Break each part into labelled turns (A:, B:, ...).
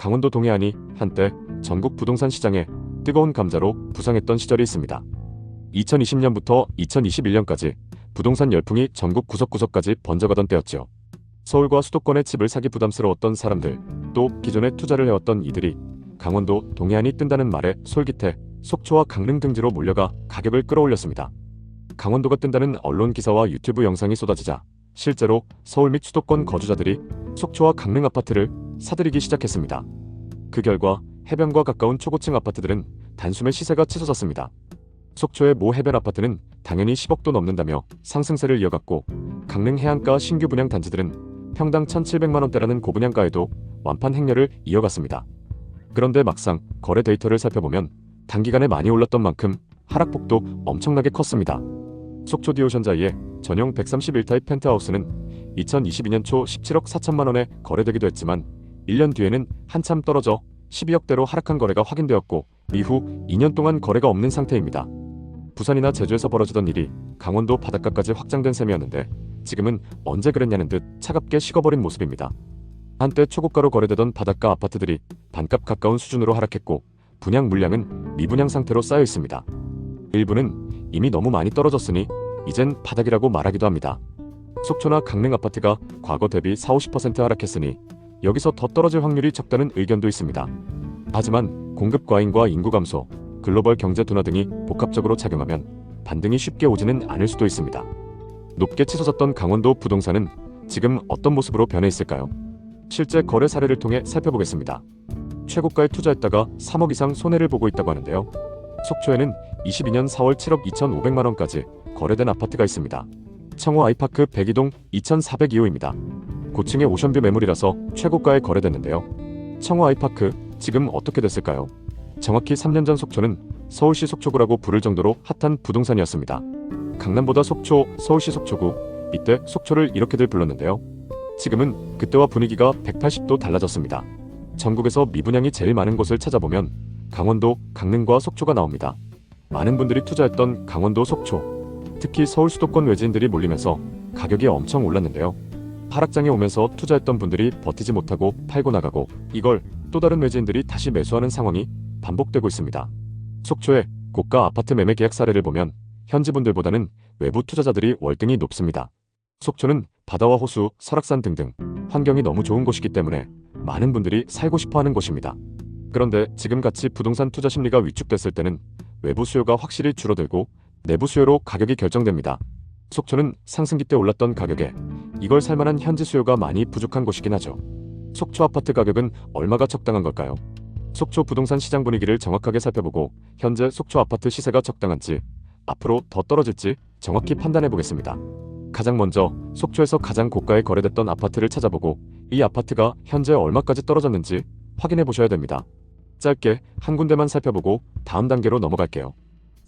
A: 강원도 동해안이 한때 전국 부동산 시장에 뜨거운 감자로 부상했던 시절이 있습니다. 2020년부터 2021년까지 부동산 열풍이 전국 구석구석까지 번져가던 때였죠. 서울과 수도권의 집을 사기 부담스러웠던 사람들, 또 기존에 투자를 해왔던 이들이 강원도 동해안이 뜬다는 말에 솔깃해 속초와 강릉 등지로 몰려가 가격을 끌어올렸습니다. 강원도가 뜬다는 언론 기사와 유튜브 영상이 쏟아지자 실제로 서울 및 수도권 거주자들이 속초와 강릉 아파트를 사들이기 시작했습니다. 그 결과 해변과 가까운 초고층 아파트들은 단숨에 시세가 치솟았습니다. 속초의 모 해변 아파트는 당연히 10억도 넘는다며 상승세를 이어갔고 강릉 해안가 신규 분양 단지들은 평당 1,700만 원대라는 고분양가에도 완판 행렬을 이어갔습니다. 그런데 막상 거래 데이터를 살펴보면 단기간에 많이 올랐던 만큼 하락폭도 엄청나게 컸습니다. 속초 디오션자이의 전용 131타입 펜트하우스는 2022년 초 17억 4천만 원에 거래되기도 했지만 1년 뒤에는 한참 떨어져 12억대로 하락한 거래가 확인되었고 이후 2년 동안 거래가 없는 상태입니다. 부산이나 제주에서 벌어지던 일이 강원도 바닷가까지 확장된 셈이었는데 지금은 언제 그랬냐는 듯 차갑게 식어버린 모습입니다. 한때 초고가로 거래되던 바닷가 아파트들이 반값 가까운 수준으로 하락했고 분양 물량은 미분양 상태로 쌓여 있습니다. 일부는 이미 너무 많이 떨어졌으니 이젠 바닥이라고 말하기도 합니다. 속초나 강릉 아파트가 과거 대비 4, 50% 하락했으니 여기서 더 떨어질 확률이 적다는 의견도 있습니다. 하지만 공급 과잉과 인구 감소, 글로벌 경제 둔화 등이 복합적으로 작용하면 반등이 쉽게 오지는 않을 수도 있습니다. 높게 치솟았던 강원도 부동산은 지금 어떤 모습으로 변해 있을까요? 실제 거래 사례를 통해 살펴보겠습니다. 최고가에 투자했다가 3억 이상 손해를 보고 있다고 하는데요. 속초에는 22년 4월 7억 2,500만 원까지 거래된 아파트가 있습니다. 청호 아이파크 102동 2,402호입니다. 고층의 오션뷰 매물이라서 최고가에 거래됐는데요. 청호 아이파크 지금 어떻게 됐을까요? 정확히 3년 전 속초는 서울시 속초구라고 부를 정도로 핫한 부동산이었습니다. 강남보다 속초, 서울시 속초구 이때 속초를 이렇게들 불렀는데요. 지금은 그때와 분위기가 180도 달라졌습니다. 전국에서 미분양이 제일 많은 곳을 찾아보면 강원도, 강릉과 속초가 나옵니다. 많은 분들이 투자했던 강원도, 속초, 특히 서울 수도권 외지인들이 몰리면서 가격이 엄청 올랐는데요. 하락장에 오면서 투자했던 분들이 버티지 못하고 팔고 나가고 이걸 또 다른 외지인들이 다시 매수하는 상황이 반복되고 있습니다. 속초의 고가 아파트 매매 계약 사례를 보면 현지 분들보다는 외부 투자자들이 월등히 높습니다. 속초는 바다와 호수, 설악산 등등 환경이 너무 좋은 곳이기 때문에 많은 분들이 살고 싶어 하는 곳입니다. 그런데 지금같이 부동산 투자 심리가 위축됐을 때는 외부 수요가 확실히 줄어들고 내부 수요로 가격이 결정됩니다. 속초는 상승기 때 올랐던 가격에 이걸 살만한 현지 수요가 많이 부족한 곳이긴 하죠. 속초 아파트 가격은 얼마가 적당한 걸까요? 속초 부동산 시장 분위기를 정확하게 살펴보고 현재 속초 아파트 시세가 적당한지 앞으로 더 떨어질지 정확히 판단해 보겠습니다. 가장 먼저 속초에서 가장 고가에 거래됐던 아파트를 찾아보고 이 아파트가 현재 얼마까지 떨어졌는지 확인해 보셔야 됩니다. 짧게 한 군데만 살펴보고 다음 단계로 넘어갈게요.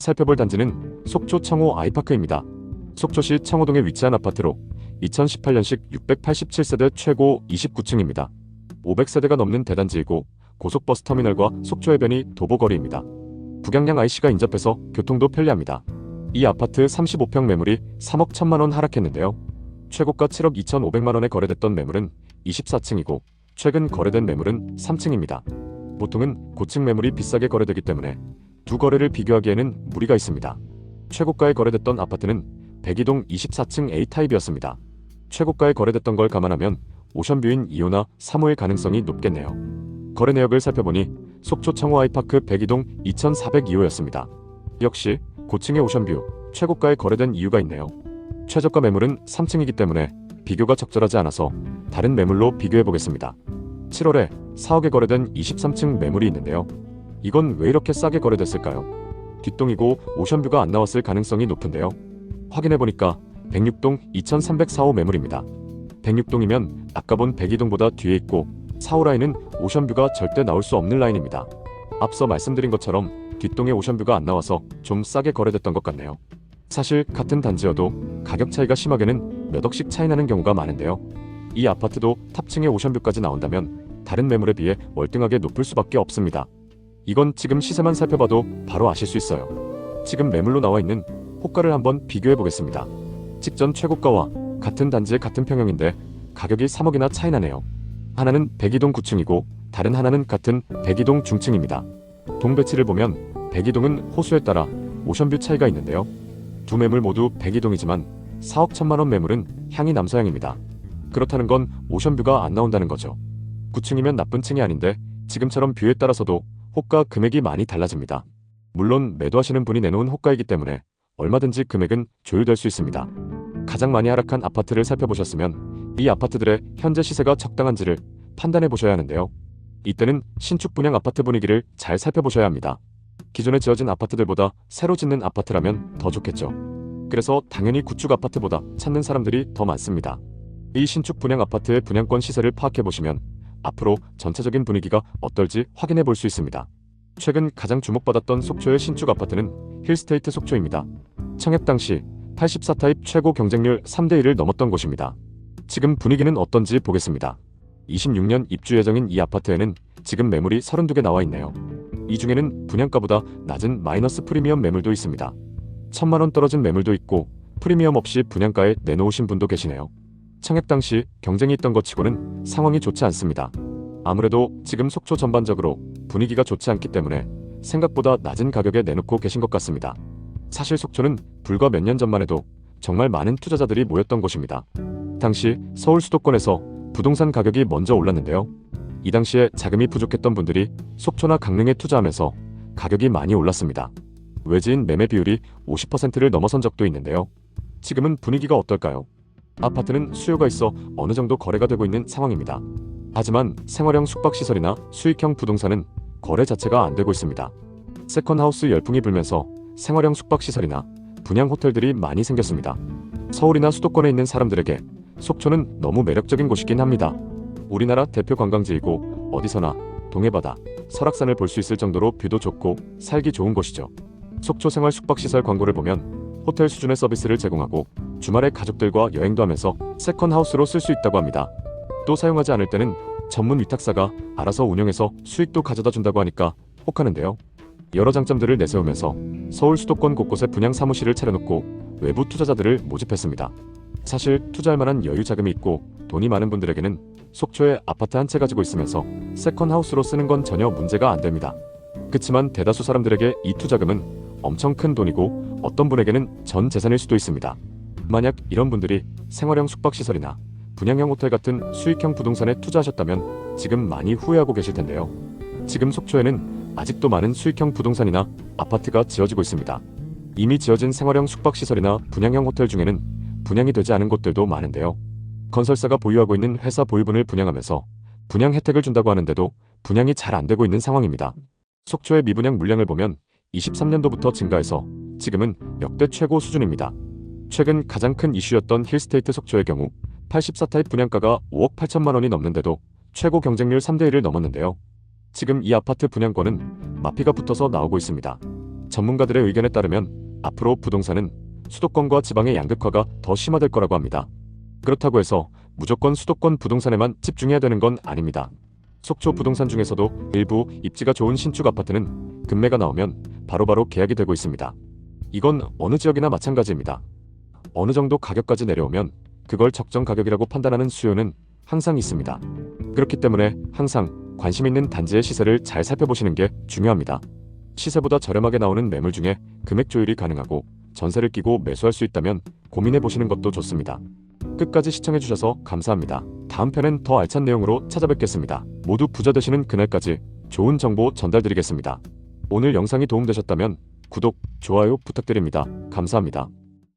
A: 살펴볼 단지는 속초 청호 아이파크입니다. 속초시 청호동에 위치한 아파트로 2018년식 687세대 최고 29층입니다. 500세대가 넘는 대단지이고 고속버스 터미널과 속초 해변이 도보거리입니다. 북양양 IC가 인접해서 교통도 편리합니다. 이 아파트 35평 매물이 3억 1천만 원 하락했는데요. 최고가 7억 2천5백만 원에 거래됐던 매물은 24층이고 최근 거래된 매물은 3층입니다. 보통은 고층 매물이 비싸게 거래되기 때문에 두 거래를 비교하기에는 무리가 있습니다. 최고가에 거래됐던 아파트는 102동 24층 A타입이었습니다. 최고가에 거래됐던 걸 감안하면 오션뷰인 2호나 3호의 가능성이 높겠네요. 거래 내역을 살펴보니 속초 청호 아이파크 102동 2402호였습니다. 역시 고층의 오션뷰 최고가에 거래된 이유가 있네요. 최저가 매물은 3층이기 때문에 비교가 적절하지 않아서 다른 매물로 비교해 보겠습니다. 7월에 4억에 거래된 23층 매물이 있는데요. 이건 왜 이렇게 싸게 거래됐을까요? 뒷동이고 오션뷰가 안 나왔을 가능성이 높은데요. 확인해 보니까 106동 2304호 매물입니다. 106동이면 아까 본 102동보다 뒤에 있고 4호 라인은 오션뷰가 절대 나올 수 없는 라인입니다. 앞서 말씀드린 것처럼 뒷동에 오션뷰가 안 나와서 좀 싸게 거래됐던 것 같네요. 사실 같은 단지여도 가격 차이가 심하게는 몇 억씩 차이 나는 경우가 많은데요. 이 아파트도 탑층에 오션뷰까지 나온다면 다른 매물에 비해 월등하게 높을 수밖에 없습니다. 이건 지금 시세만 살펴봐도 바로 아실 수 있어요. 지금 매물로 나와 있는 호가를 한번 비교해 보겠습니다. 직전 최고가와 같은 단지의 같은 평형인데 가격이 3억이나 차이 나네요. 하나는 102동 9층이고 다른 하나는 같은 백이동 중층입니다. 동배치를 보면 백이동은 호수에 따라 오션뷰 차이가 있는데요. 두 매물 모두 백이동이지만 4억 천만 원 매물은 향이 남서향입니다. 그렇다는 건 오션뷰가 안 나온다는 거죠. 9층이면 나쁜 층이 아닌데 지금처럼 뷰에 따라서도 호가 금액이 많이 달라집니다. 물론 매도하시는 분이 내놓은 호가이기 때문에 얼마든지 금액은 조율될 수 있습니다. 가장 많이 하락한 아파트를 살펴보셨으면 이 아파트들의 현재 시세가 적당한지를 판단해 보셔야 하는데요. 이때는 신축 분양 아파트 분위기를 잘 살펴보셔야 합니다. 기존에 지어진 아파트들보다 새로 짓는 아파트라면 더 좋겠죠. 그래서 당연히 구축 아파트보다 찾는 사람들이 더 많습니다. 이 신축 분양 아파트의 분양권 시세를 파악해 보시면 앞으로 전체적인 분위기가 어떨지 확인해 볼 수 있습니다. 최근 가장 주목받았던 속초의 신축 아파트는 힐스테이트 속초입니다. 청약 당시 84타입 최고 경쟁률 3대1을 넘었던 곳입니다. 지금 분위기는 어떤지 보겠습니다. 26년 입주 예정인 이 아파트에는 지금 매물이 32개 나와 있네요. 이 중에는 분양가보다 낮은 마이너스 프리미엄 매물도 있습니다. 천만 원 떨어진 매물도 있고 프리미엄 없이 분양가에 내놓으신 분도 계시네요. 청약 당시 경쟁이 있던 것 치고는 상황이 좋지 않습니다. 아무래도 지금 속초 전반적으로 분위기가 좋지 않기 때문에 생각보다 낮은 가격에 내놓고 계신 것 같습니다. 사실 속초는 불과 몇 년 전만 해도 정말 많은 투자자들이 모였던 곳입니다. 당시 서울 수도권에서 부동산 가격이 먼저 올랐는데요. 이 당시에 자금이 부족했던 분들이 속초나 강릉에 투자하면서 가격이 많이 올랐습니다. 외지인 매매 비율이 50%를 넘어선 적도 있는데요. 지금은 분위기가 어떨까요? 아파트는 수요가 있어 어느 정도 거래가 되고 있는 상황입니다. 하지만 생활형 숙박시설이나 수익형 부동산은 거래 자체가 안 되고 있습니다. 세컨하우스 열풍이 불면서 생활형 숙박시설이나 분양 호텔들이 많이 생겼습니다. 서울이나 수도권에 있는 사람들에게 속초는 너무 매력적인 곳이긴 합니다. 우리나라 대표 관광지이고 어디서나 동해바다, 설악산을 볼 수 있을 정도로 뷰도 좋고 살기 좋은 곳이죠. 속초 생활 숙박시설 광고를 보면 호텔 수준의 서비스를 제공하고 주말에 가족들과 여행도 하면서 세컨하우스로 쓸 수 있다고 합니다. 또 사용하지 않을 때는 전문 위탁사가 알아서 운영해서 수익도 가져다 준다고 하니까 혹하는데요. 여러 장점들을 내세우면서 서울 수도권 곳곳에 분양 사무실을 차려놓고 외부 투자자들을 모집했습니다. 사실 투자할 만한 여유 자금이 있고 돈이 많은 분들에게는 속초에 아파트 한 채 가지고 있으면서 세컨하우스로 쓰는 건 전혀 문제가 안 됩니다. 그치만 대다수 사람들에게 이 투자금은 엄청 큰 돈이고 어떤 분에게는 전 재산일 수도 있습니다. 만약 이런 분들이 생활형 숙박시설이나 분양형 호텔 같은 수익형 부동산에 투자하셨다면 지금 많이 후회하고 계실 텐데요. 지금 속초에는 아직도 많은 수익형 부동산이나 아파트가 지어지고 있습니다. 이미 지어진 생활형 숙박시설이나 분양형 호텔 중에는 분양이 되지 않은 곳들도 많은데요. 건설사가 보유하고 있는 회사 보유분을 분양하면서 분양 혜택을 준다고 하는데도 분양이 잘 안 되고 있는 상황입니다. 속초의 미분양 물량을 보면 23년도부터 증가해서 지금은 역대 최고 수준입니다. 최근 가장 큰 이슈였던 힐스테이트 속초의 경우 84타입 분양가가 5억 8천만 원이 넘는데도 최고 경쟁률 3대1을 넘었는데요. 지금 이 아파트 분양권은 마피가 붙어서 나오고 있습니다. 전문가들의 의견에 따르면 앞으로 부동산은 수도권과 지방의 양극화가 더 심화될 거라고 합니다. 그렇다고 해서 무조건 수도권 부동산에만 집중해야 되는 건 아닙니다. 속초 부동산 중에서도 일부 입지가 좋은 신축 아파트는 금매가 나오면 바로바로 계약이 되고 있습니다. 이건 어느 지역이나 마찬가지입니다. 어느 정도 가격까지 내려오면 그걸 적정 가격이라고 판단하는 수요는 항상 있습니다. 그렇기 때문에 항상 관심 있는 단지의 시세를 잘 살펴보시는 게 중요합니다. 시세보다 저렴하게 나오는 매물 중에 금액 조율이 가능하고 전세를 끼고 매수할 수 있다면 고민해 보시는 것도 좋습니다. 끝까지 시청해 주셔서 감사합니다. 다음 편엔 더 알찬 내용으로 찾아뵙겠습니다. 모두 부자 되시는 그날까지 좋은 정보 전달드리겠습니다. 오늘 영상이 도움되셨다면 구독, 좋아요 부탁드립니다. 감사합니다.